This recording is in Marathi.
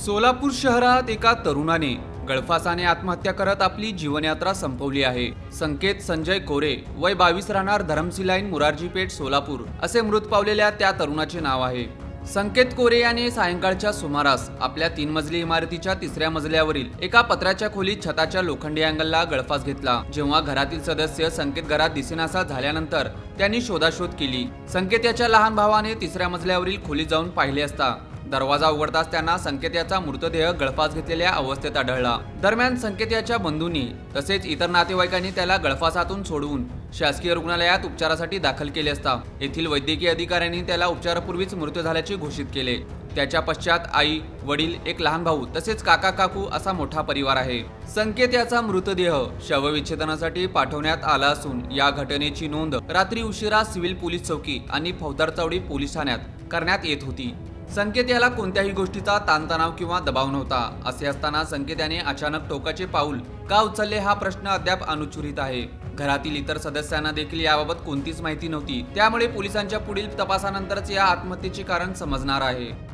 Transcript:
सोलापूर शहरात एका तरुणाने गळफासाने आत्महत्या करत आपली जीवनयात्रा संपवली आहे. संकेत संजय कोरे वय बावीस राहणार धरमसी लाईन मुरारजी पेठ सोलापूर असे मृत पावलेल्या त्या तरुणाचे नाव आहे. संकेत कोरे याने सायंकाळच्या सुमारास आपल्या तीन मजली इमारतीच्या तिसऱ्या मजल्यावरील एका पत्र्याच्या खोलीत छताच्या लोखंडी अँगलला गळफास घेतला. जेव्हा घरातील सदस्य संकेत घरात दिसेनासा झाल्यानंतर त्यांनी शोधाशोध केली. संकेत याच्या लहान भावाने तिसऱ्या मजल्यावरील खोली जाऊन पाहिले असता दरवाजा उघडताच त्यांना संकेत याचा मृतदेह गळफास घेतलेल्या अवस्थेत आढळला. दरम्यान संकेत याच्या बंधूंनी तसेच इतर नातेवाईकांनी त्याला गळफासातून सोडवून शासकीय रुग्णालयात उपचारासाठी दाखल केले असता. येथील वैद्यकीय अधिकाऱ्यांनी त्याला उपचारापूर्वीच मृत झाल्याचे घोषित केले. त्याच्या पश्चात आई वडील एक लहान भाऊ तसेच काका काकू असा मोठा परिवार आहे. संकेत याचा मृतदेह शवविच्छेदनासाठी पाठवण्यात आला असून या घटनेची नोंद रात्री उशिरा सिव्हिल पोलीस चौकी आणि फौजदार चौडी पोलीस ठाण्यात करण्यात येत होती. संकेत याला कोणत्याही गोष्टीचा ताणतणाव किंवा दबाव नव्हता. असे असताना संकेत याने अचानक टोकाचे पाऊल का उचलले हा प्रश्न अद्याप अनुच्छुरित आहे. घरातील इतर सदस्यांना देखील याबाबत कोणतीच माहिती नव्हती. त्यामुळे पोलिसांच्या पुढील तपासानंतरच या आत्महत्येचे कारण समजणार आहे.